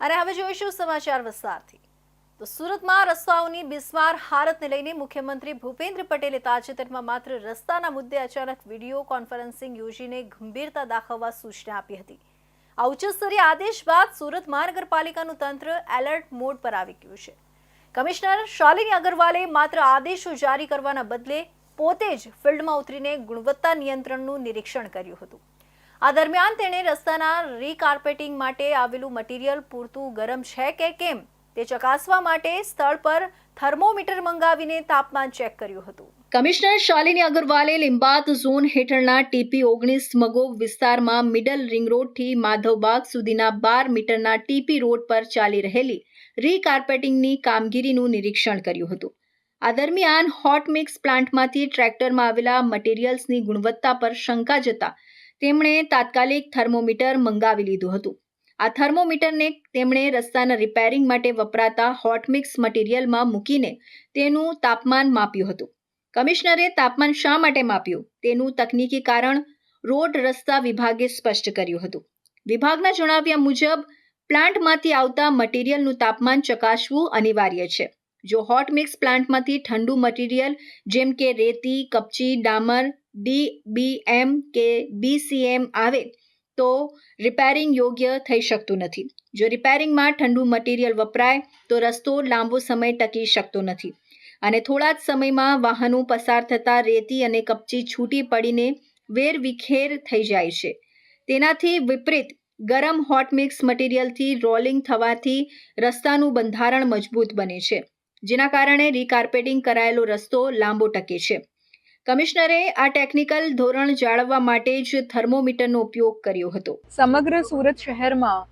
અને હવે જોઈશું સમાચાર વિસ્તારથી તો સુરતમાં રસ્તાઓની બિસ્માર હાલતને લઈને મુખ્યમંત્રી ભૂપેન્દ્ર પટેલે તાજેતરમાં માત્ર રસ્તાના મુદ્દે અચાનક વીડિયો કોન્ફરન્સિંગ યોજીને ગંભીરતા દાખવવા સૂચના આપી હતી. આ ઉચ્ચસ્તરીય આદેશ બાદ સુરત મહાનગરપાલિકાનું તંત્ર એલર્ટ મોડ પર આવી ગયું છે. કમિશનર શાલિની અગરવાલે માત્ર આદેશો જારી કરવાના બદલે પોતે જ ફિલ્ડમાં ઉતરીને ગુણવત્તા નિયંત્રણનું નિરીક્ષણ કર્યું હતું. આ દરમિયાન તેણે રસ્તાના રીકાર્પેટિંગ માટે આવેલું મટીરિયલ પૂરતું ગરમ છે કે કેમ તે ચકાસવા માટે સ્થળ પર થર્મોમીટર મંગાવીને તાપમાન ચેક કર્યું હતું. કમિશનર શાલિની અગરવાલે લિંબાત ઝોન હેઠળના ટીપી ઓગણીસ મગોગ વિસ્તારમાં મિડલ રિંગ રોડથી માધવબાગ સુધીના બાર મીટરના ટીપી રોડ પર ચાલી રહેલી રીકાર્પેટિંગની કામગીરીનું નિરીક્ષણ કર્યું હતું. આ દરમિયાન હોટ મિક્સ પ્લાન્ટમાંથી ટ્રેક્ટરમાં આવેલા મટીરિયલ્સની ગુણવત્તા પર શંકા જતા તેમણે તાત્કાલિક થર્મોમીટર મંગાવી લીધું હતું. આ થર્મોમીટરને તેમણે રસ્તાના રિપેરિંગ માટે વપરાતા હોટ મિક્સ મટીરિયલમાં મૂકીને તેનું તાપમાન માપ્યું હતું. કમિશનરે તાપમાન શા માટે માપ્યું? તેનું તકનીકી કારણ રોડ રસ્તા વિભાગે સ્પષ્ટ કર્યું હતું. વિભાગના જણાવ્યા મુજબ, પ્લાન્ટમાંથી આવતા મટીરિયલનું તાપમાન ચકાસવું અનિવાર્ય છે. જો હોટ મિક્સ પ્લાન્ટમાંથી ઠંડુ મટીરિયલ જેમ કે રેતી, કપચી, ડામર ડીબીએમ કે બીસીએમ આવે તો રિપેરિંગ યોગ્ય થઈ શકતું નથી. જો રિપેરિંગમાં ઠંડુ મટીરિયલ વપરાય, તો રસ્તો લાંબો સમય ટકી શકતો નથી. અને થોડા જ સમયમાં વાહનો પસાર થતાં રેતી અને કપચી છૂટી પડીને વેરવિખેર થઈ જાય છે. તેનાથી વિપરીત, ગરમ હોટ મિક્સ મટીરિયલથી રોલિંગ થવાથી રસ્તાનું બંધારણ મજબૂત બને છે, જેના કારણે રીકાર્પેટિંગ કરાયેલો રસ્તો લાંબો ટકે છે. કમિશનરે આ ટેકનિકલ ધોરણ જાળવવા માટે જ થર્મોમીટરનો ઉપયોગ કર્યો હતો. સમગ્ર સુરત શહેરમાં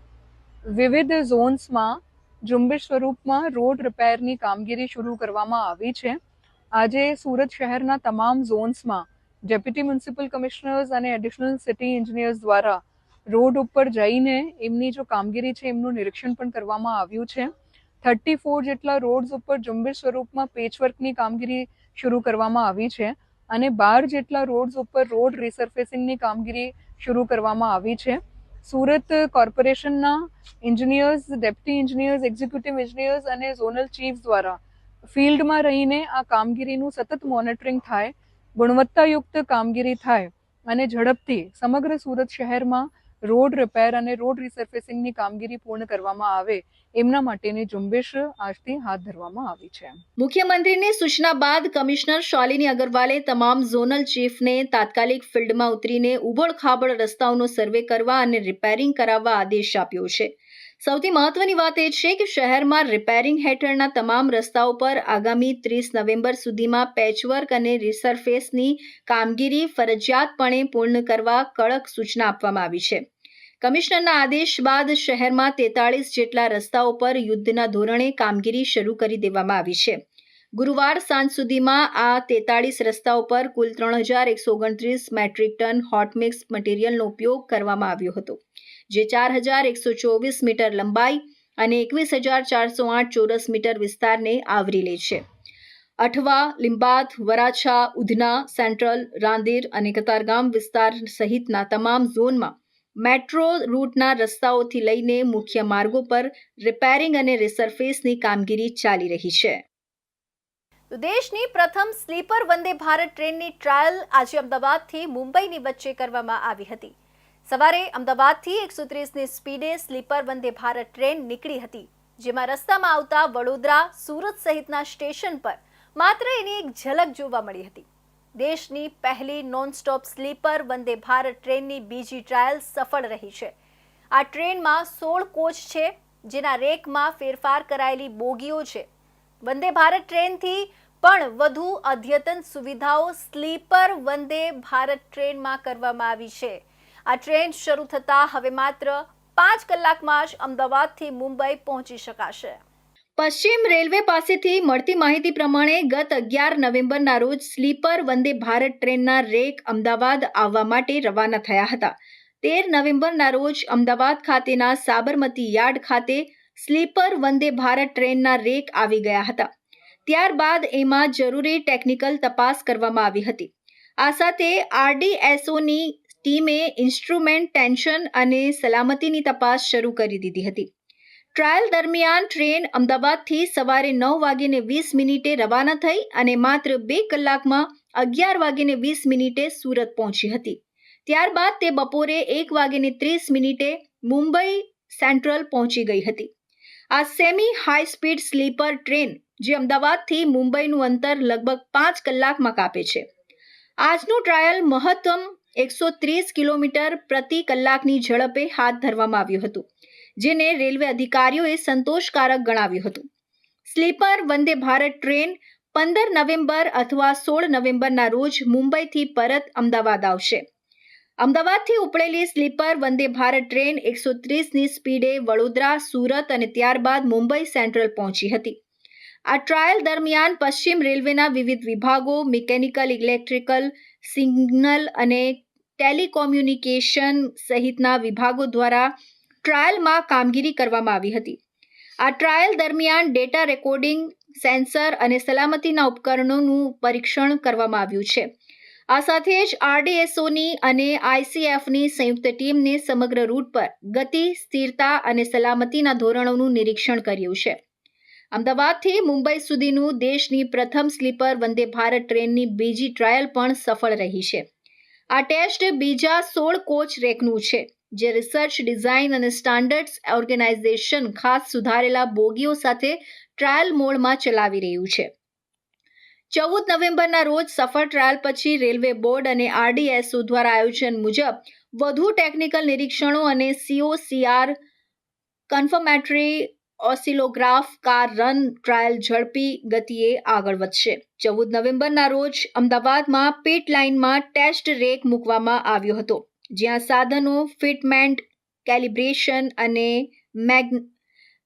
વિવિધ ઝોન્સમાં ઝુંબેશ સ્વરૂપમાં રોડ રિપેરની કામગીરી શરૂ કરવામાં આવી છે. આજે સુરત શહેરના તમામ ઝોન્સમાં ડેપ્યુટી મ્યુનિસિપલ કમિશનર્સ અને એડિશનલ સિટી એન્જિનિયર્સ દ્વારા રોડ ઉપર જઈને એમની જો કામગીરી છે, એમનું નિરીક્ષણ પણ કરવામાં આવ્યું છે. થર્ટી ફોર જેટલા રોડ્સ ઉપર ઝુંબેશ સ્વરૂપમાં પેચવર્કની કામગીરી શરૂ કરવામાં આવી છે. અને બાર જેટલા રોડ્સ ઉપર રોડ રિસર્ફેસિંગની કામગીરી શરૂ કરવામાં આવી છે. સુરત કોર્પોરેશનના engineers deputy engineers executive engineers અને ઝોનલ ચીફ દ્વારા ફિલ્ડમાં રહીને આ કામગીરીનું સતત મોનિટરિંગ થાય, ગુણવત્તાયુક્ત કામગીરી થાય અને ઝડપથી સમગ્ર સુરત શહેરમાં રોડ રિપેર અને રોડ રિસર્ફેસિંગની કામગીરી પૂર્ણ કરવામાં આવે, એમના માટેની ઝુંબેશ આજથી હાથ ધરવામાં આવી છે. મુખ્યમંત્રીની સૂચના બાદ કમિશનર શાલિની અગરવાલે તમામ ઝોનલ ચીફને તાત્કાલિક ફિલ્ડમાં ઉતરીને ઉબડ-ખાબડ રસ્તાઓનો સર્વે કરવા અને રિપેરિંગ કરાવવા આદેશ આપ્યો છે. સૌથી મહત્વની વાત એ છે કે શહેરમાં રિપેરિંગ હેઠળના તમામ રસ્તાઓ પર આગામી ત્રીસ નવેમ્બર સુધીમાં પેચવર્ક અને રિસર્ફેસની કામગીરી ફરજિયાતપણે પૂર્ણ કરવા કડક સૂચના આપવામાં આવી છે. કમિશનરના આદેશ બાદ શહેરમાં તેતાળીસ જેટલા રસ્તાઓ પર યુદ્ધના ધોરણે કામગીરી શરૂ કરી દેવામાં આવી છે. ગુરુવાર સાંજ સુધીમાં આ તેતાળીસ રસ્તાઓ પર કુલ ત્રણ હજાર એકસો ઓગણત્રીસ મેટ્રિક ટન હોટમિક્સ મટીરિયલનો ઉપયોગ કરવામાં આવ્યો હતો. જે ચાર હજાર એકસો ચોવીસ મીટર લંબાઈ અને એકવીસ હજાર ચારસો આઠ ચોરસ મીટર વિસ્તારને આવરી લે છે. અઠવા લિંબાત વરાછા, ઉધના, સેન્ટ્રલ, રાંદેર અને કતારગામ વિસ્તાર સહિતના તમામ ઝોનમાં મેટ્રો રૂટના રસ્તાઓથી લઈને મુખ્ય માર્ગો પર રિપેરિંગ અને રિસર્ફેસની કામગીરી ચાલી રહી છે. દેશની પ્રથમ સ્લીપર વંદે ભારત ટ્રેનની ટ્રાયલ આજે અમદાવાદથી મુંબઈની વચ્ચે કરવામાં આવી હતી. સવારે અમદાવાદથી એકસો ત્રીસની સ્પીડે સ્લીપર વંદે ભારત ટ્રેન નીકળી હતી, જેમાં રસ્તામાં આવતા વડોદરા, સુરત સહિતના સ્ટેશન પર માત્ર એની એક ઝલક જોવા મળી હતી. દેશની પહેલી નોનસ્ટોપ સ્લીપર વંદે ભારત ટ્રેનની બીજી ટ્રાયલ સફળ રહી છે. આ ટ્રેનમાં સોળ કોચ છે, જેના રેકમાં ફેરફાર કરાયેલી બોગીઓ છે. વંદે ભારત ટ્રેનથી પણ વધુ અદ્યતન સુવિધાઓ સ્લીપર વંદે ભારત ટ્રેનમાં કરવામાં આવી છે. આ ટ્રેન શરૂ થતાં હવે માત્ર પાંચ કલાકમાં જ અમદાવાદથી મુંબઈ પહોંચી શકાશે. પશ્ચિમ રેલવે પાસેથી મળતી માહિતી પ્રમાણે ગત અગિયાર નવેમ્બરના રોજ સ્લીપર વંદે ભારત ટ્રેનના રેક અમદાવાદ આવવા માટે રવાના થયા હતા. તેર નવેમ્બરના રોજ અમદાવાદ ખાતેના સાબરમતી યાર્ડ ખાતે સ્લીપર વંદે ભારત ટ્રેનના રેક આવી ગયા હતા. ત્યારબાદ એમાં જરૂરી ટેકનિકલ તપાસ કરવામાં આવી હતી. આ સાથે આરડીએસઓની ટીમે ઇન્સ્ટ્રુમેન્ટ, ટેન્શન અને સલામતીની તપાસ શરૂ કરી દીધી હતી. ટ્રાયલ દરમિયાન ટ્રેન અમદાવાદથી સવારે નવ વાગીને વીસ મિનિટે રવાના થઈ અને માત્ર બે કલાકમાં અગિયાર વાગીને વીસ મિનિટે સુરત પહોંચી હતી. ત્યારબાદ તે બપોરે એક વાગીને ત્રીસ મિનિટે મુંબઈ સેન્ટ્રલ પહોંચી ગઈ હતી. આ semi high speed sleeper train, જે અમદાવાદથી મુંબઈનું અંતર લગભગ પાંચ કલાકમાં કાપે છે. આજનું ટ્રાયલ મહત્તમ એકસો ત્રીસ કિલોમીટર પ્રતિ કલાકની ઝડપે હાથ ધરવામાં આવ્યું હતું, જેને રેલવે અધિકારીઓએ સંતોષકારક ગણાવ્યું હતું. સ્લીપર વંદે ભારત ટ્રેન પંદર નવેમ્બર અથવા સોળ નવેમ્બરના રોજ મુંબઈથી પરત અમદાવાદ આવશે. અમદાવાદથી ઉપડેલી સ્લીપર વંદે ભારત ટ્રેન એકસો ત્રીસની સ્પીડે વડોદરા, સુરત અને ત્યારબાદ મુંબઈ સેન્ટ્રલ પહોંચી હતી. આ ટ્રાયલ દરમિયાન પશ્ચિમ રેલવેના વિવિધ વિભાગો, મિકેનિકલ, ઇલેક્ટ્રિકલ, સિગ્નલ અને ટેલિકોમ્યુનિકેશન સહિતના વિભાગો દ્વારા ટ્રાયલમાં કામગીરી કરવામાં આવી હતી. આ ટ્રાયલ દરમિયાન ડેટા રેકોર્ડિંગ, સેન્સર અને સલામતીના ઉપકરણોનું પરીક્ષણ કરવામાં આવ્યું છે. આ સાથે જ આરડીએસઓની અને આઈસીએફની સંયુક્ત ટીમને સમગ્ર રૂટ પર ગતિ, સ્થિરતા અને સલામતીના ધોરણોનું નિરીક્ષણ કર્યું છે. અમદાવાદથી મુંબઈ સુધીનું દેશની પ્રથમ સ્લીપર વંદે ભારત ટ્રેનની બીજી ટ્રાયલ પણ સફળ રહી છે. આ ટેસ્ટ બીજા સોળ કોચ રેકનું છે, જે રિસર્ચ ડિઝાઇન અને સ્ટાન્ડર્ડ્સ ઓર્ગેનાઇઝેશન ખાસ સુધારેલા બોગીઓ સાથે ટ્રાયલ મોડમાં ચલાવી રહ્યું છે. ચૌદ નવેમ્બરના રોજ સફળ ટ્રાયલ પછી રેલવે બોર્ડ અને આરડીએસઓ દ્વારા આયોજન મુજબ વધુ ટેકનિકલ નિરીક્ષણો અને COCR confirmatory oscillograph car run trial ઝડપી ગતિએ આગળ વધશે. ચૌદ નવેમ્બરના રોજ અમદાવાદમાં પીટ લાઇનમાં ટેસ્ટ રેક મૂકવામાં આવ્યો હતો, જ્યાં સાધનો, ફિટમેન્ટ, કેલિબ્રેશન અને મેગ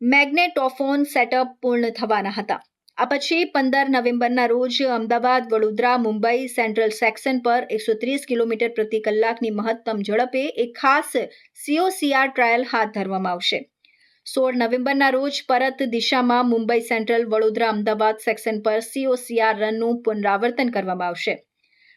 મેગ્નેટોફોન સેટઅપ પૂર્ણ થવાના હતા. આ પછી પંદર નવેમ્બરના રોજ અમદાવાદ, વડોદરા, મુંબઈ, સેન્ટ્રલ સેક્શન પર એકસો ત્રીસ કિલોમીટર પ્રતિ કલાકની મહત્તમ ઝડપે એક ખાસ સીઓસીઆર ટ્રાયલ હાથ ધરવામાં આવશે. સોળ નવેમ્બરના રોજ પરત દિશામાં મુંબઈ સેન્ટ્રલ, વડોદરા, અમદાવાદ સેક્શન પર સીઓસીઆર રનનું પુનરાવર્તન કરવામાં આવશે.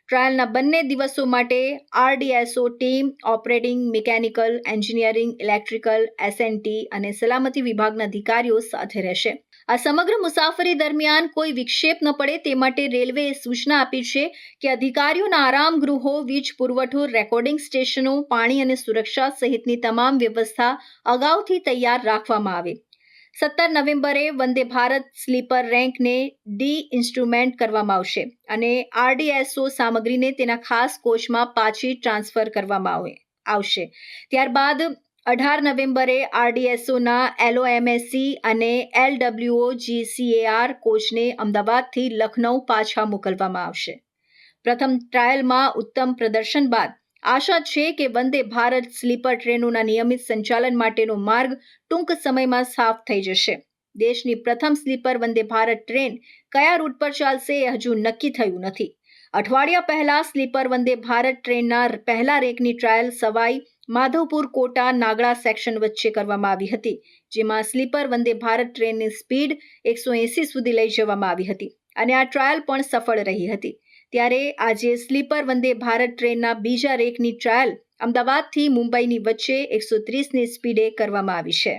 ટ્રાયલના બંને દિવસો માટે RDSO team, operating, mechanical, engineering, electrical SNT અને સલામતી વિભાગના અધિકારીઓ સાથે રહેશે. આ સમગ્ર મુસાફરી દરમિયાન કોઈ વિક્ષેપ ન પડે તે માટે રેલવેએ સૂચના આપી છે કે અધિકારીઓના આરામ ગૃહો વીજ પુરવઠો, રેકોર્ડિંગ સ્ટેશનો, પાણી અને સુરક્ષા સહિતની તમામ વ્યવસ્થા અગાઉથી તૈયાર રાખવામાં આવે. સત્તર નવેમ્બરે વંદે ભારત સ્લીપર રેન્કને ડી ઇન્સ્ટ્રુમેન્ટ કરવામાં આવશે અને આરડીએસઓ સામગ્રીને તેના ખાસ કોચમાં પાછી ટ્રાન્સફર કરવામાં આવે, આવશે. ત્યારબાદ અઢાર નવેમ્બરે આરડીએસઓના એલઓએમએસસી અને એલડબ્લ્યુઓ જીસીએઆર કોચને અમદાવાદથી લખનૌ પાછા મોકલવામાં આવશે. પ્રથમ ટ્રાયલમાં ઉત્તમ પ્રદર્શન બાદ આશા છે કે વંદે ભારત સ્લીપર ટ્રેનોના નિયમિત સંચાલન માટેનો માર્ગ ટૂંક સમયમાં સાફ થઈ જશે. દેશની પ્રથમ સ્લીપર વંદે ભારત ટ્રેન કયા રૂટ પર ચાલશે એ હજુ નક્કી થયું નથી. અઠવાડિયા પહેલા સ્લીપર વંદે ભારત ટ્રેનના પહેલા રેકની ટ્રાયલ સવાઈ માધવપુર, કોટા નાગડા સેક્શન વચ્ચે કરવામાં આવી હતી, જેમાં સ્લીપર વંદે ભારત ટ્રેનની સ્પીડ એકસો એંસી સુધી લઈ જવામાં આવી હતી અને આ ટ્રાયલ પણ સફળ રહી હતી. ત્યારે આજે સ્લીપર વંદે ભારત ટ્રેનના બીજા રેકની ટ્રાયલ અમદાવાદથી મુંબઈની વચ્ચે એકસો ત્રીસની સ્પીડે કરવામાં આવી છે.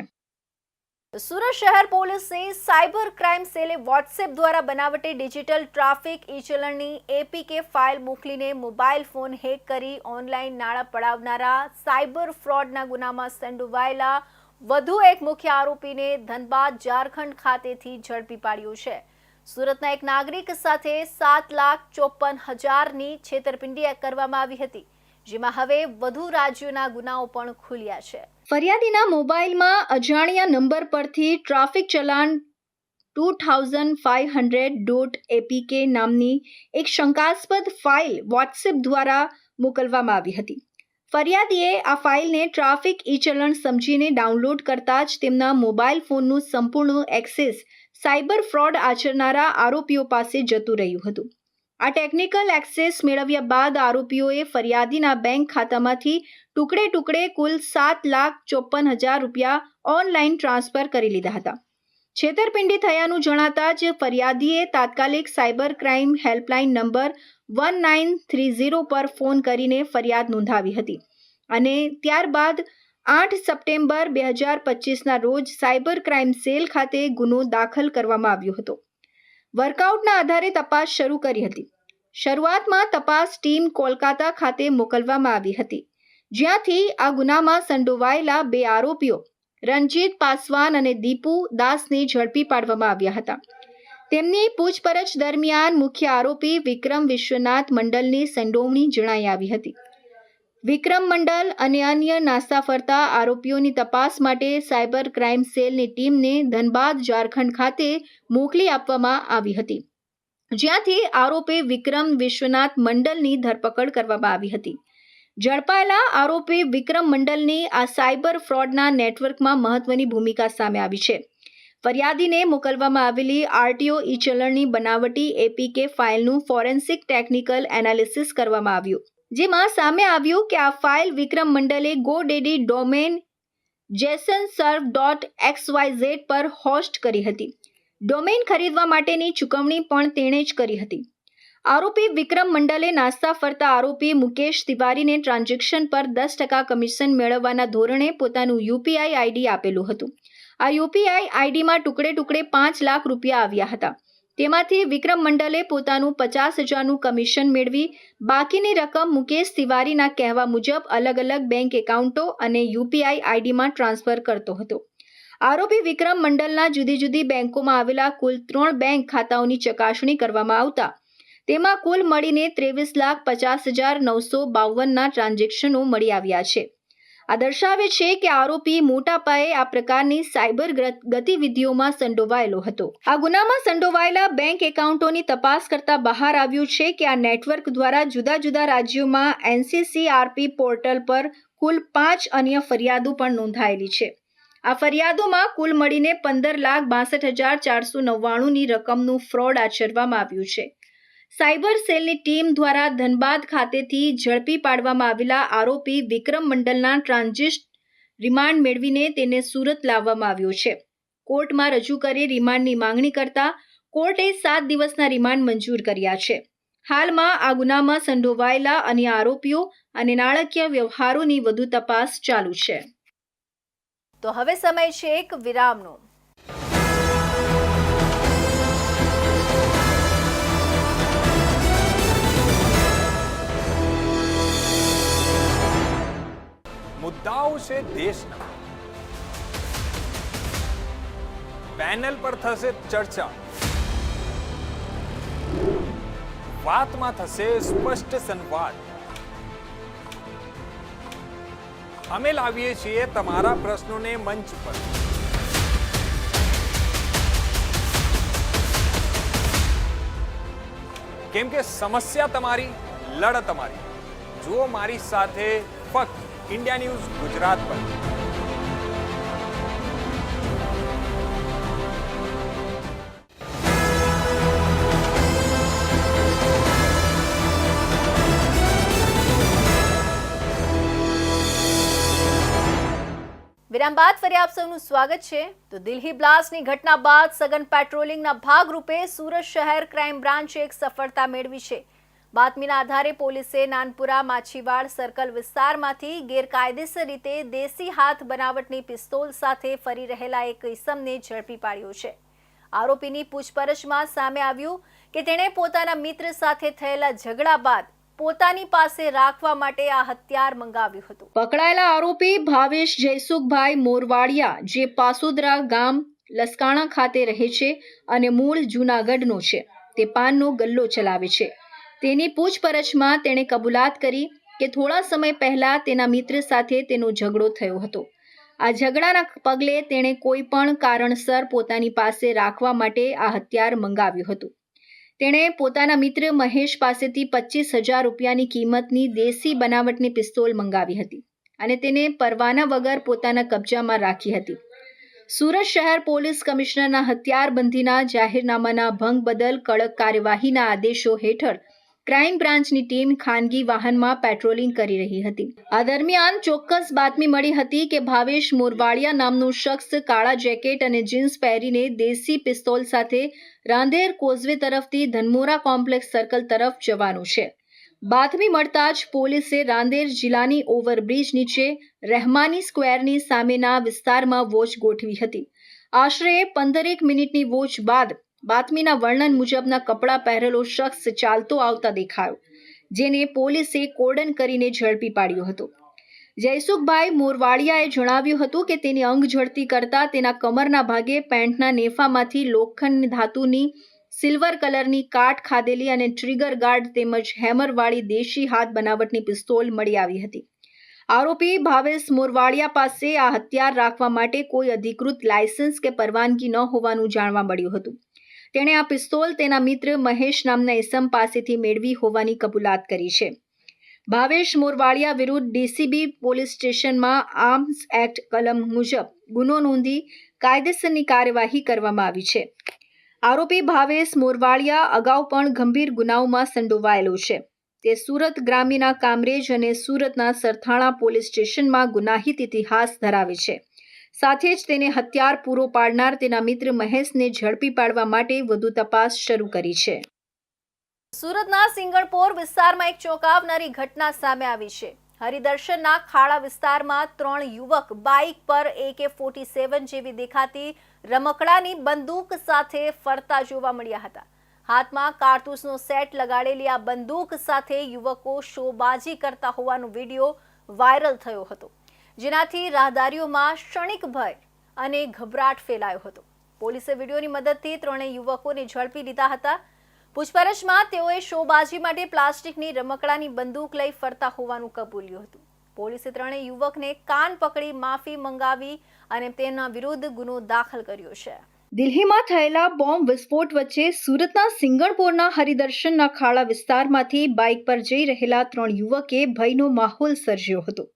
સુરત શહેર પોલીસે સાયબર ક્રાઇમ સેલે વોટ્સએપ દ્વારા બનાવટી digital traffic e APK file મોકલીને મોબાઈલ ફોન હેક કરી ઓનલાઈન નાણાં પડાવનારા સાયબર ફ્રોડના ગુનામાં સંડોવાયેલા વધુ એક મુખ્ય આરોપીને ધનબાદ ઝારખંડ ખાતેથી ઝડપી પાડ્યો છે. સુરતના એક નાગરિક સાથે સાત લાખ ચોપન હજારની છેતરપિંડી કરવામાં આવી હતી, જેમાં હવે વધુ રાજ્યોના ગુનાઓ પણ ખુલ્યા છે. ફરિયાદીના મોબાઈલમાં અજાણ્યા નંબર પરથી traffic challan two thousand five hundred dot APK નામની એક શંકાસ્પદ ફાઇલ વોટ્સએપ દ્વારા મોકલવામાં આવી હતી. ફરિયાદીએ આ ફાઇલને ટ્રાફિક ઈ ચલણ સમજીને ડાઉનલોડ કરતા જ તેમના મોબાઈલ ફોનનું સંપૂર્ણ એક્સેસ સાયબર ફ્રોડ આચરનારા આરોપીઓ પાસે જતું રહ્યું હતું. આ ટેકનિકલ એક્સેસ મેળવ્યા બાદ આરોપીઓએ ફરિયાદીના બેંક ખાતામાંથી ટુકડે ટુકડે કુલ સાત લાખ ચોપન હજાર રૂપિયા ઓનલાઈન ટ્રાન્સફર કરી લીધા હતા. છેતરપિંડી થયાનું જણાતા જ ફરિયાદીએ તાત્કાલિક cyber crime helpline number one nine three zero પર ફોન કરીને ફરિયાદ નોંધાવી હતી અને ત્યારબાદ આઠ સપ્ટેમ્બર બે હજાર પચીસના રોજ સાયબર ક્રાઇમ સેલ ખાતે ગુનો દાખલ કરવામાં આવ્યો હતો. વર્કઆઉટના આધારે તપાસ શરૂ કરી હતી. શરૂઆતમાં તપાસ ટીમ કોલકાતા ખાતે મોકલવામાં આવી હતી. જ્યાંથી આ ગુનામાં સંડોવાયેલા બે આરોપીઓ, રણજીત પાસવાન અને દીપુ દાસને ઝડપી પાડવામાં આવ્યા હતા. તેમની પૂછપરછ દરમિયાન મુખ્ય આરોપી વિક્રમ વિશ્વનાથ મંડલની સંડોવણી જણાઈ આવી હતી. વિક્રમ મંડલ અને અન્ય નાસ્તા ફરતા આરોપીઓની તપાસ માટે સાયબર ક્રાઇમ સેલની ટીમને ધનબાદ ઝારખંડ ખાતે મોકલી આપવામાં આવી હતી. જ્યાંથી આરોપી વિક્રમ વિશ્વનાથ મંડલની ધરપકડ કરવામાં આવી હતી. ઝડપાયેલા આરોપી વિક્રમ મંડલની આ સાયબર ફ્રોડના નેટવર્કમાં મહત્વની ભૂમિકા સામે આવી છે. ફરિયાદીને મોકલવામાં આવેલી આરટીઓ ઈ ચલણની બનાવટી એપીકે ફાઇલનું ફોરેન્સિક ટેકનિકલ એનાલિસિસ કરવામાં આવ્યું, જેમાં સામે આવ્યું કે આ file Vikram મંડલે GoDaddy domain JSON serve dot X Y Z પર હોસ્ટ કરી હતી. ડોમેન ખરીદવા માટેની ચૂકવણી પણ તેણે જ કરી હતી. આરોપી વિક્રમ મંડલે નાસ્તા ફરતા આરોપી મુકેશ તિવારીને ટ્રાન્ઝેક્શન પર દસ ટકા કમિશન મેળવવાના ધોરણે પોતાનું યુપીઆઈ આઈડી આપેલું હતું. આ યુપીઆઈ આઈડીમાં ટુકડે ટુકડે પાંચ લાખ રૂપિયા આવ્યા હતા. તેમાંથી વિક્રમ મંડલે પોતાનું પચાસ હજારનું કમિશન મેળવી, બાકીની રકમ મુકેશ તિવારીના કહેવા મુજબ અલગ અલગ બેંક એકાઉન્ટો અને યુપીઆઈ આઈડીમાં ટ્રાન્સફર કરતો હતો. આરોપી વિક્રમ મંડલના જુદી જુદી બેંકોમાં આવેલા કુલ ત્રણ બેંક ખાતાઓની ચકાસણી કરવામાં આવતા તેમાં કુલ મળીને ત્રેવીસ લાખ પચાસ હજાર નવસો બાવનના ટ્રાન્ઝેક્શનો મળી આવ્યા છે. આ દર્શાવે છે કે આરોપી મોટા પાયે આ પ્રકારની સાયબર ગતિવિધિઓમાં સંડોવાયેલો હતો. આ ગુનામાં સંડોવાયેલા બેંક એકાઉન્ટોની તપાસ કરતા બહાર આવ્યું છે કે આ નેટવર્ક દ્વારા જુદા જુદા રાજ્યોમાં એનસીસીઆરપી પોર્ટલ પર કુલ પાંચ અન્ય ફરિયાદો પણ નોંધાયેલી છે. આ ફરિયાદોમાં કુલ મળીને પંદર લાખ બાસઠ હજાર ચારસો નવ્વાણુંની રકમનું ફ્રોડ આચરવામાં આવ્યું છે. સાયબર સેલની ટીમ દ્વારા ધનબાદ ખાતેથી ઝડપી પાડવામાં આવેલા આરોપી વિક્રમ મંડલના ટ્રાન્ઝિસ્ટ રિમાન્ડ મેળવીને તેને સુરત લાવવામાં આવ્યો છે. કોર્ટમાં રજૂ કરી રિમાન્ડની માંગણી કરતા કોર્ટે સાત દિવસના રિમાન્ડ મંજૂર કર્યા છે. હાલમાં આ ગુનામાં સંડોવાયેલા અન્ય આરોપીઓ અને નાણાકીય વ્યવહારોની વધુ તપાસ ચાલુ છે. તો હવે સમય છે એક વિરામનો. મુદ્દાઓ છે દેશના. પેનલ પર થશે ચર્ચા. વાતમાં થશે સ્પષ્ટ સંવાદ. અમે લાવીએ છીએ તમારા પ્રશ્નોને મંચ પર. કેમ કે સમસ્યા તમારી, લડત તમારી. જુઓ મારી સાથે ફક્ત ઇન્ડિયા ન્યૂઝ ગુજરાત પર. વિરામ બાદ ફરી આપ સૌનું સ્વાગત છે. તો દિલ્હી બ્લાસ્ટની ઘટના બાદ સઘન પેટ્રોલિંગના ભાગરૂપે સુરત શહેર ક્રાઇમ બ્રાન્ચે એક સફળતા મેળવી છે. બાતમીના આધારે પોલીસે નાનપુરા, માછીવાડ સર્કલ વિસ્તારમાંથી ગેરકાયદેસર રીતે દેશી હાથ બનાવટની પિસ્તોલ સાથે ફરી રહેલા એક ઇસમને ઝડપી પાડ્યો છે. આરોપીની પૂછપરછમાં સામે આવ્યું કે તેણે પોતાના મિત્ર સાથે થયેલા ઝઘડા બાદ પોતાની પાસે રાખવા માટે આ હથિયાર મંગાવ્યું હતું. પકડાયેલા આરોપી ભાવેશ જયસુખભાઈ મોરવાડિયા, જે પાસોદરા ગામ લસકાણા ખાતે રહે છે અને મૂળ જૂનાગઢનો છે. તે પાનનો ગલ્લો ચલાવે છે. તેની પૂછપરછમાં તેણે કબૂલાત કરી કે થોડા સમય પહેલા તેના મિત્ર સાથે તેનો ઝઘડો થયો હતો. આ ઝઘડાના પગલે તેણે કોઈ પણ કારણસર પોતાની પાસે રાખવા માટે આ હથિયાર મંગાવ્યું હતું. તેણે પોતાના મિત્ર મહેશ પાસેથી પચીસ હજાર રૂપિયાની કિંમતની દેશી બનાવટની પિસ્તોલ મંગાવી હતી અને તેને પરવાના વગર પોતાના કબજામાં રાખી હતી. સુરત શહેર પોલીસ કમિશનરના હથિયારબંધીના જાહેરનામાના ભંગ બદલ કડક કાર્યવાહીના આદેશો હેઠળ ક્રાઇમ બ્રાન્ચની ટીમ ખાનગી વાહનમાં પેટ્રોલિંગ કરી રહી હતી. આ દરમિયાન ચોક્કસ બાતમી મળી હતી કે ભાવેશ મોરવાડિયા નામનો શખ્સ કાળા જેકેટ અને જીન્સ પહેરીને દેશી પિસ્તોલ સાથે રાંદેર કોઝવે તરફથી ધનમોરા કોમ્પ્લેક્સ સર્કલ તરફ જવાનું છે. બાતમી મળતા જ પોલીસે રાંદેર જિલ્લાની ઓવરબ્રિજ નીચે રહેમાની સ્ક્વેરની સામેના વિસ્તારમાં વોચ ગોઠવી હતી. આશરે પંદરેક મિનિટની વોચ બાદ બાતમીના વર્ણન મુજબના કપડાં પહેરેલો શખ્સ ચાલતો આવતા દેખાયો, જેને પોલીસે કોર્ડન કરીને ઝડપી પાડ્યો હતો. જયસુખભાઈ મોરવાડિયાએ જણાવ્યું હતું કે તેની અંગ ઝડતી કરતા તેના કમરના ભાગે પેન્ટના નેફામાંથી લોખંડ ધાતુની સિલ્વર કલરની કાટ ખાધેલી અને ટ્રિગર ગાર્ડ તેમજ હેમરવાળી દેશી હાથ બનાવટની પિસ્તોલ મળી આવી હતી. આરોપી ભાવેશ મોરવાડિયા પાસે આ હથિયાર રાખવા માટે કોઈ અધિકૃત લાયસન્સ કે પરવાનગી ન હોવાનું જાણવા મળ્યું હતું. તેણે આ પિસ્તોલ તેના મિત્ર મહેશ નામના એસમ પાસેથી મેળવી હોવાની કબૂલાત કરી છે. ભાવેશ મોરવાડિયા વિરુદ્ધ ડીસીબી પોલીસ સ્ટેશનમાં આર્મ્સ એક્ટ કલમ મુજબ ગુનો નોંધી કાયદેસરની કાર્યવાહી કરવામાં આવી છે. આરોપી ભાવેશ મોરવાડિયા અગાઉ પણ ગંભીર ગુનાઓમાં સંડોવાયેલો છે. તે સુરત ગ્રામીના કામરેજ અને સુરતના સરથાણા પોલીસ સ્ટેશનમાં ગુનાહિત ઇતિહાસ ધરાવે છે. સાથે જ તેને હથિયાર પૂરો પાડનાર તેના મિત્ર મહેશને ઝડપી પાડવા માટે વધુ તપાસ શરૂ કરી છે. સુરતના સિંગણપોર વિસ્તારમાં એક ચોંકાવનારી ઘટના સામે આવી છે. હરિદર્શનના ખાડા વિસ્તારમાં ત્રણ યુવક બાઇક પર એકે ફોર્ટી સેવન જેવી દેખાતી રમકડાની બંદૂક સાથે ફરતા જોવા મળ્યા હતા. હાથમાં કારતૂસનો સેટ લગાડેલી આ બંદૂક સાથે યુવકો શોબાજી કરતા હોવાનો વીડિયો વાયરલ થયો હતો. જેનાથી રાહદારીઓમાં ક્ષણિક ભય અને ગભરાટ ફેલાયો હતો. પોલીસે વિડીયોની મદદથી ત્રણેય યુવકોને ઝડપી લીધા હતા. પૂછપરછમાં તેઓએ શોબાજી માટે પ્લાસ્ટિકની રમકડાની બંદૂક લઈ ફરતા હોવાનું કબૂલ્યું હતું. પોલીસે ત્રણેય યુવકને કાન પકડી માફી મંગાવી અને તેના વિરુદ્ધ ગુનો દાખલ કર્યો છે. દિલ્હીમાં થયેલા બોમ્બ વિસ્ફોટ વચ્ચે સુરતના સિંગણપોરના હરિદર્શનના ખાડા વિસ્તારમાંથી બાઇક પર જઈ રહેલા ત્રણ યુવકે ભયનો માહોલ સર્જ્યો હતો.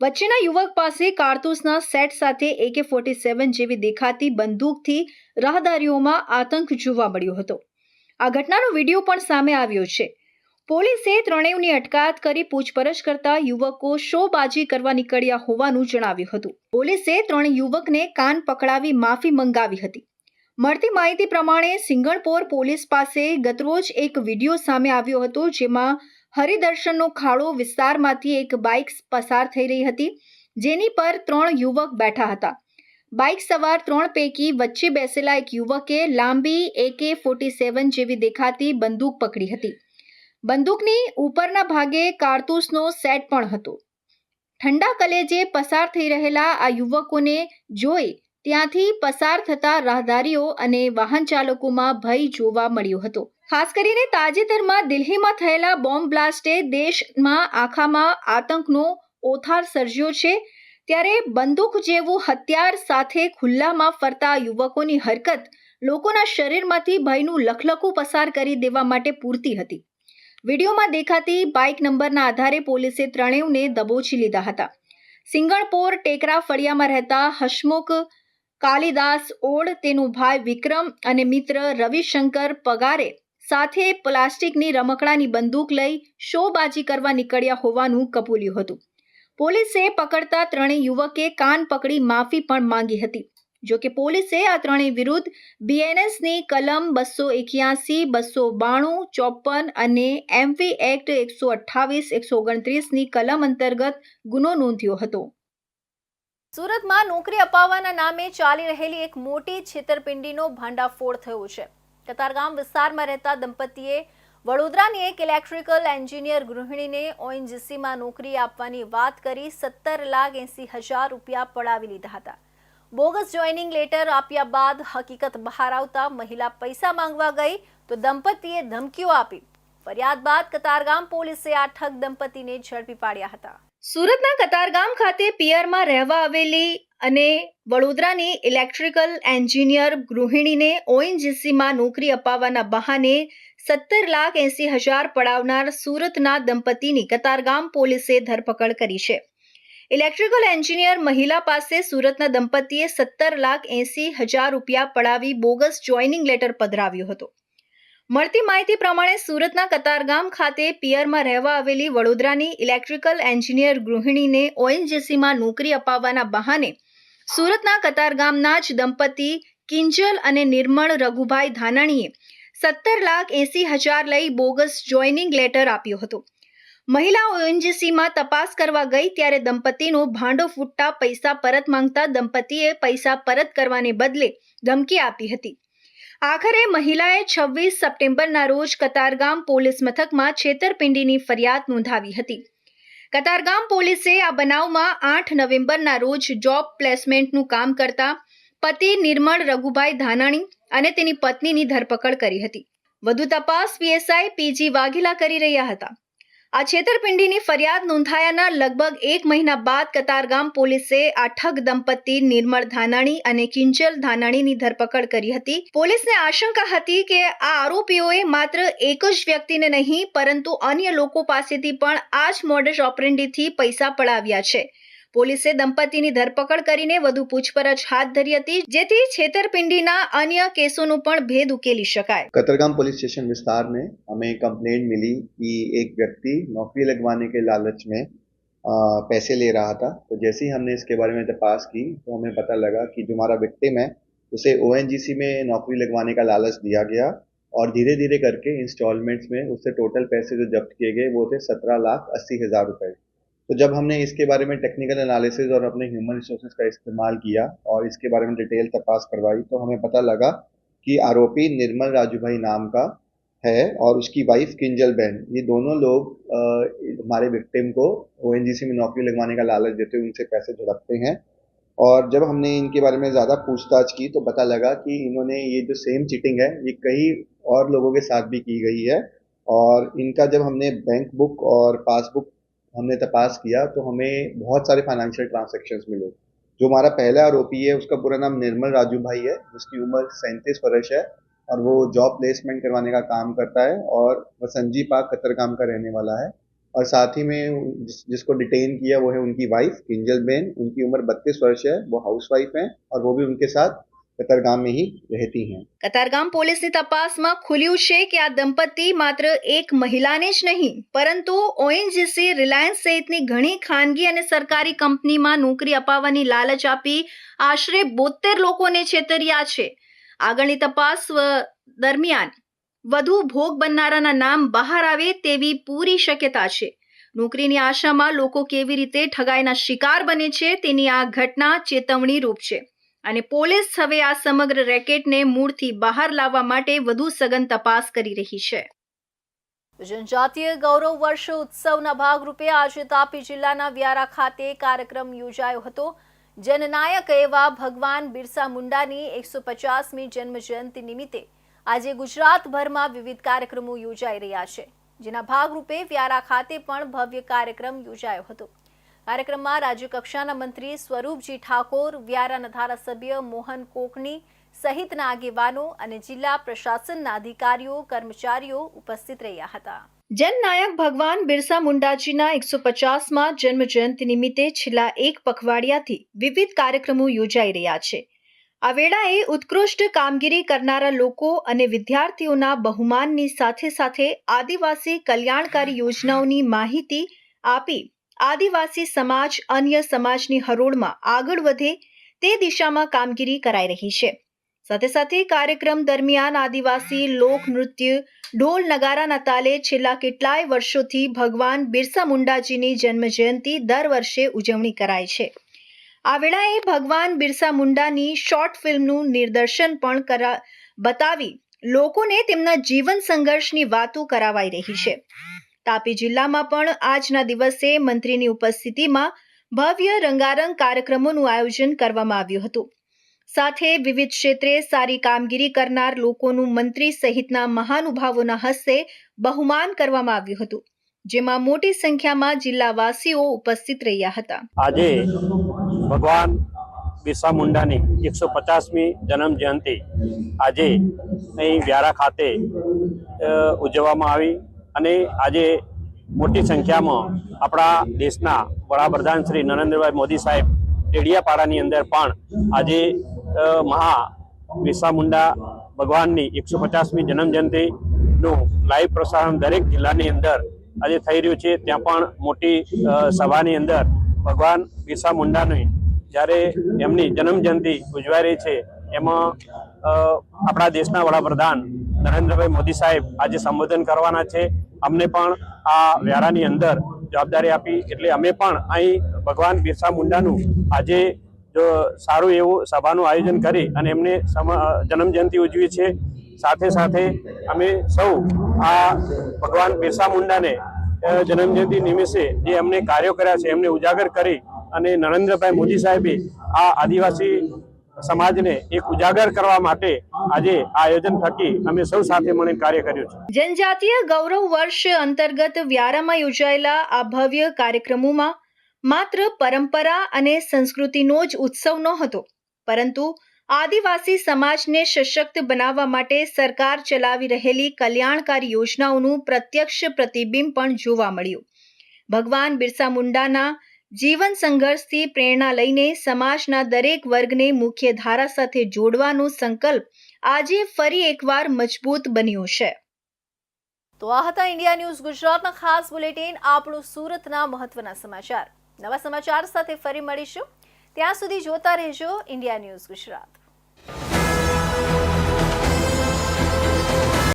વચ્ચેના યુવક પાસે કારતૂસના સેટ સાથે એકે ફોર્ટી સેવન જેવી દેખાતી બંદૂકથી રાહદારીઓમાં આતંક જોવા મળ્યો હતો. આ ઘટનાનો વીડિયો પણ સામે આવ્યો છે. પોલીસે ત્રણેયની અટકાયત કરી પૂછપરછ કરતા યુવકો શોબાજી કરવા નીકળ્યા હોવાનું જણાવ્યું હતું. પોલીસે ત્રણ યુવકને કાન પકડાવી માફી મંગાવી હતી. મળતી માહિતી પ્રમાણે સિંગણપોર પોલીસ પાસે ગતરોજ એક વીડિયો સામે આવ્યો હતો જેમાં હરિદર્શનનો ખાડો વિસ્તારમાંથી એક બાઇક પસાર થઈ રહી હતી, જેની પર ત્રણ યુવક બેઠા હતા. બાઇક સવાર ત્રણ પૈકી વચ્ચે બેસેલા એક યુવકે લાંબી એકે ફોર્ટી સેવન જેવી દેખાતી બંદૂક પકડી હતી. બંદૂકની ઉપરના ભાગે કારતૂસનો સેટ પણ હતો. ઠંડા કલેજે પસાર થઈ રહેલા આ યુવકોને જોઈ ત્યાંથી પસાર થતા રાહદારીઓ અને વાહન ચાલકોમાં ભય જોવા મળ્યો હતો. ખાસ કરીને તાજેતરમાં દિલ્હીમાં થયેલા બોમ્બ બ્લાસ્ટે દેશમાં આખામાં આતંકનો ઓથાર સર્જ્યો છે. ત્યારે બંદૂક જેવું હથિયાર સાથે ખુલ્લામાં ફરતા યુવકોની હરકત લોકોના શરીરમાંથી ભયનું લખલખું પસાર કરી દેવા માટે પૂરતી હતી. વિડીયોમાં દેખાતી બાઇક નંબરના આધારે પોલીસે ત્રણેયને દબોચી લીધા હતા. સિંગણપોર ટેકરા ફળિયામાં રહેતા હસમુખ કાલિદાસ ઓડ, તેનું ભાઈ વિક્રમ અને મિત્ર રવિશંકર પગારે સાથે પ્લાસ્ટિકની રમકડાની બંદૂક લઈ શોબાજી કરવા નીકળ્યા હોવાનું કબૂલ્યું હતું. પોલીસે પકડતા ત્રણેય યુવકે કાન પકડી માફી પણ માંગી હતી. જોકે પોલીસે આ ત્રણેય વિરુદ્ધ બીએનએસની કલમ બસો એક્યાસી, બસો બાણું, ચોપન અને એમવી એક્ટ એકસો અઠ્ઠાવીસ, એકસો ઓગણત્રીસની કલમ અંતર્ગત ગુનો નોંધ્યો હતો. સુરતમાં નોકરી અપાવવાના નામે ચાલી રહેલી એક મોટી છેતરપિંડીનો ભાંડાફોડ થયો છે. કતારગામ વિસ્તારમાં રહેતા દંપતીએ વડોદરાની એક ઇલેક્ટ્રિકલ એન્જિનિયર ગૃહિણીને ઓએનજીસીમાં નોકરી આપવાની વાત કરી સત્તર લાખ એંસી હજાર રૂપિયા પડાવી લીધા હતા. બોગસ જોઈનિંગ લેટર આપ્યા બાદ હકીકત બહાર આવતા મહિલા પૈસા માંગવા ગઈ તો દંપતીએ ધમકીઓ આપી. ફરિયાદ બાદ કતારગામ પોલીસે આ ઠગ દંપતીને ઝડપી પાડ્યા હતા. સુરતના કતારગામ ખાતે પિયરમાં રહેવા આવેલી અને વડોદરાની ઇલેક્ટ્રિકલ એન્જિનિયર ગૃહિણીને ઓએનજીસીમાં નોકરી અપાવવાના બહાને સત્તર લાખ એંસી હજાર પડાવનાર સુરતના દંપતીની કતારગામ પોલીસે ધરપકડ કરી છે. ઇલેક્ટ્રિકલ એન્જિનિયર મહિલા પાસે સુરતના દંપતીએ સત્તર લાખ એંસી હજાર રૂપિયા પડાવી બોગસ જોઈનિંગ લેટર પધરાવ્યો હતો. મળતી માહિતી પ્રમાણે સુરતના કતારગામ ખાતે પિયરમાં રહેવા આવેલી વડોદરાની ઇલેક્ટ્રિકલ એન્જિનિયર ગૃહિણીને ઓએનજીસીમાં નોકરી અપાવવાના બહાને સુરતના કતારગામના જ દંપતી કિંજલ અને નિર્મળ રઘુભાઈ ધાનાણીએ સત્તર લાખ એંસી હજાર લઈ બોગસ જોઈનિંગ લેટર આપ્યો હતો. મહિલા ઓએનજીસીમાં તપાસ કરવા ગઈ ત્યારે દંપતીનો ભાંડો ફૂટતા પૈસા પરત માંગતા દંપતીએ પૈસા પરત કરવાને બદલે ધમકી આપી હતી. આખરે મહિલાએ છવ્વીસ સપ્ટેમ્બરના રોજ કતારગામ પોલીસ મથકમાં છેતરપિંડીની ફરિયાદ નોંધાવી હતી. કતારગામ પોલીસે આ બનાવમાં આઠ નવેમ્બરના રોજ જોબ પ્લેસમેન્ટનું કામ કરતા પતિ નિર્મળ રઘુભાઈ ધાનાણી અને તેની પત્નીની ધરપકડ કરી હતી. વધુ તપાસ પીએસઆઈ પીજી વાઘેલા કરી રહ્યા હતા. આ છેતરપિંડીની ફરિયાદ નોંધાયાના લગભગ એક મહિના બાદ કતારગામ પોલીસે આ ઠગ દંપતી નિર્મળ ધાનાણી અને કિંજલ ધાનાણીની ધરપકડ કરી હતી. પોલીસને આશંકા હતી કે આ આરોપીઓએ માત્ર એક જ વ્યક્તિને નહીં, પરંતુ અન્ય લોકો પાસેથી પણ આ જ મોડસ ઓપરેન્ડીથી પૈસા પડાવ્યા છે. પોલીસે દંપતીની ધરપકડ કરીને વધુ પૂછપરછ હાથ ધરી હતી જેથી છેતરપિંડીના અન્ય કેસોનો પણ ભેદ ઉકેલી શકાય कतरगाम पुलिस स्टेशन विस्तार में हमें कंप्लेंट मिली कि एक व्यक्ति नौकरी लगवाने के लालच में अ, पैसे ले रहा था तो जैसे ही हमने इसके बारे में तपास की तो हमें पता लगा कि जो हमारा विक्टिम है उसे ओ में नौकरी लगवाने का लालच दिया गया और धीरे धीरे करके इंस्टॉलमेंट्स में उससे टोटल पैसे जो जब्त किए गए वो थे सत्रह लाख अस्सी हज़ार रुपये तो जब हमने इसके बारे में टेक्निकल एनालिसिस और अपने ह्यूमन रिसोर्सेज का इस्तेमाल किया और इसके बारे में डिटेल तपास करवाई तो हमें पता लगा कि आरोपी निर्मल राजू भाई नाम का है और उसकी वाइफ किंजल बहन ये दोनों लोग हमारे विक्टिम को ओएनजीसी में नौकरी लगवाने का लालच देते हुए उनसे पैसे झड़पते हैं। और जब हमने इनके बारे में ज़्यादा पूछताछ की तो पता लगा कि इन्होंने ये जो सेम चीटिंग है, ये कई और लोगों के साथ भी की गई है। और इनका जब हमने बैंक बुक और पासबुक हमने तपास किया तो हमें बहुत सारे फाइनेंशियल ट्रांजैक्शंस मिले। जो हमारा पहला आरोपी है उसका पूरा नाम निर्मल राजू भाई है जिसकी उम्र सैंतीस वर्ष है और वो जॉब प्लेसमेंट करवाने का काम करता है और वह संजी पार्क कतरगाम का रहने वाला है। और साथ ही में जिस, जिसको डिटेन किया वो है उनकी वाइफ किंजल बेन। उनकी उम्र बत्तीस वर्ष है वो हाउस वाइफ है और वो भी उनके साथ कतरगाम में ही रहती हैं કતારગામ પોલીસની તપાસમાં ખુલ્યું છે કે આ દંપતી માત્ર એક મહિલાને જ નહીં પરંતુ ઓએનજીસી રિલાયન્સ સહિતની ઘણી ખાનગી અને સરકારી કંપનીમાં નોકરી અપાવવાની લાલચ આપી આશરે બોતેર લોકોને છેતર્યા છે આગળની તપાસ વ- દરમિયાન વધુ ભોગ બનનારાના નામ બહાર આવે તેવી પૂરી શક્યતા છે નોકરીની આશામાં લોકો કેવી રીતે ઠગાઈના શિકાર બને છે તેની આ ઘટના ચેતવણી રૂપ છે અને પોલીસ હવે આ સમગ્ર રેકેટને મૂળથી બહાર લાવવા માટે વધુ સઘન તપાસ કરી રહી છે. જનજાતીય ગૌરવ વર્ષ ઉત્સવના ભાગરૂપે આજે તાપી જિલ્લાના વ્યારા ખાતે કાર્યક્રમ યોજાયો હતો. જનનાયક એવા ભગવાન બિરસા મુંડાની એકસો પચાસમી જન્મ જયંતિ નિમિત્તે આજે ગુજરાતભરમાં વિવિધ કાર્યક્રમો યોજાઈ રહ્યા છે. જેના ભાગરૂપે વ્યારા ખાતે પણ ભવ્ય કાર્યક્રમ યોજાયો હતો. કાર્યક્રમમાં રાજ્યકક્ષાના મંત્રી સ્વરૂપજી ઠાકોર, વ્યારાના ધારાસભ્ય મોહન કોકણી સહિતના આગેવાનો અને જિલ્લા પ્રશાસનના અધિકારીઓ, કર્મચારીઓ ઉપસ્થિત રહ્યા હતા. જનનાયક ભગવાન બિરસા મુંડાજીના એકસો પચાસમાં જન્મ જયંતિ નિમિત્તે છેલ્લા એક પખવાડિયાથી વિવિધ કાર્યક્રમો યોજાઈ રહ્યા છે. આ વેળાએ ઉત્કૃષ્ટ કામગીરી કરનારા લોકો અને વિદ્યાર્થીઓના બહુમાનની સાથે સાથે આદિવાસી કલ્યાણકારી યોજનાઓની માહિતી આપી આદિવાસી સમાજ અન્ય સમાજની હરોળમાં આગળ વધે તે દિશામાં કામગીરી કરાઈ રહી છે. સાથે સાથે કાર્યક્રમ દરમિયાન આદિવાસી લોક નૃત્ય, ઢોલ નગારાના તાલે છેલ્લા કેટલાય વર્ષોથી ભગવાન બિરસા મુંડાજીની જન્મજયંતિ દર વર્ષે ઉજવણી કરાય છે. આ વેળાએ ભગવાન બિરસા મુંડાની શોર્ટ ફિલ્મનું નિર્દર્શન પણ કરા, બતાવી લોકોને તેમના જીવન સંઘર્ષની વાતો કરાવાઈ રહી છે. તાપી જિલ્લામાં પણ આજના દિવસે મંત્રીની ઉપસ્થિતિમાં ભવ્ય રંગારંગ કાર્યક્રમોનું આયોજન કરવામાં આવ્યું હતું. સાથે વિવિધ ક્ષેત્રે સારી કામગીરી કરનાર લોકોનું મંત્રી સહિતના મહાનુભાવોના હસ્તે બહુમાન કરવામાં આવ્યું હતું, જેમાં મોટી સંખ્યામાં જિલ્લાવાસીઓ ઉપસ્થિત રહ્યા હતા. આજે ભગવાન બિરસા મુંડાની એકસો પચાસમી જન્મ જયંતિ આજે અહીં વ્યારા ખાતે ઉજવવામાં આવી. અને આજે મોટી સંખ્યામાં આપણા દેશના વડાપ્રધાન શ્રી નરેન્દ્રભાઈ મોદી સાહેબ ટેડિયાપાડાની અંદર પણ આજે મહા બિરસા મુંડા ભગવાનની એકસો પચાસમી જન્મ જયંતિનું લાઈવ પ્રસારણ દરેક જિલ્લાની અંદર આજે થઈ રહ્યું છે. ત્યાં પણ મોટી સભાની અંદર ભગવાન બિરસા મુંડાની જ્યારે એમની જન્મજયંતિ ઉજવાઈ રહી છે, એમાં આપણા દેશના વડાપ્રધાન નરેન્દ્રભાઈ મોદી સાહેબ આજે સંબોધન કરવાના છે. અમને પણ આ વ્યારાની અંદર જવાબદારી આપી એટલે અમે પણ અહીં ભગવાન બિરસા મુંડાનું આજે જો સારું એવું સભાનું આયોજન કરી અને એમને જન્મજયંતિ ઉજવી છે. સાથે સાથે અમે સૌ આ ભગવાન બિરસા મુંડાને જન્મજયંતિ નિમિત્તે જે એમને કાર્યો કર્યા છે એમને ઉજાગર કરી અને નરેન્દ્રભાઈ મોદી સાહેબે આ આદિવાસી સમાજને એક ઉજાગર કરવા માટે આજે આયોજન થકી અમે સૌ સાથે મળીને કાર્ય કર્યું છે. જનજાતીય ગૌરવ વર્ષ અંતર્ગત વ્યારામાં યોજાયેલા આ ભવ્ય કાર્યક્રમોમાં માત્ર પરંપરા અને સંસ્કૃતિનો જ ઉત્સવ નહોતો, પરંતુ આદિવાસી સમાજને સશક્ત બનાવવા માટે સરકાર ચલાવી રહેલી કલ્યાણકારી યોજનાઓનું પ્રત્યક્ષ પ્રતિબિંબ પણ જોવા મળ્યું. ભગવાન બિરસા મુંડાના જીવન સંઘર્ષથી પ્રેરણા લઈને સમાજના દરેક વર્ગને મુખ્ય ધારા સાથે જોડવાનો સંકલ્પ આજે ફરી એકવાર મજબૂત બન્યું છે. તો આ હતા ઇન્ડિયા ન્યૂઝ ગુજરાતના ખાસ બુલેટિન, આપણું સુરતના મહત્વના સમાચાર. નવા સમાચાર સાથે ફરી મળીશું. ત્યાં સુધી જોતા રહેજો ઇન્ડિયા ન્યૂઝ ગુજરાત.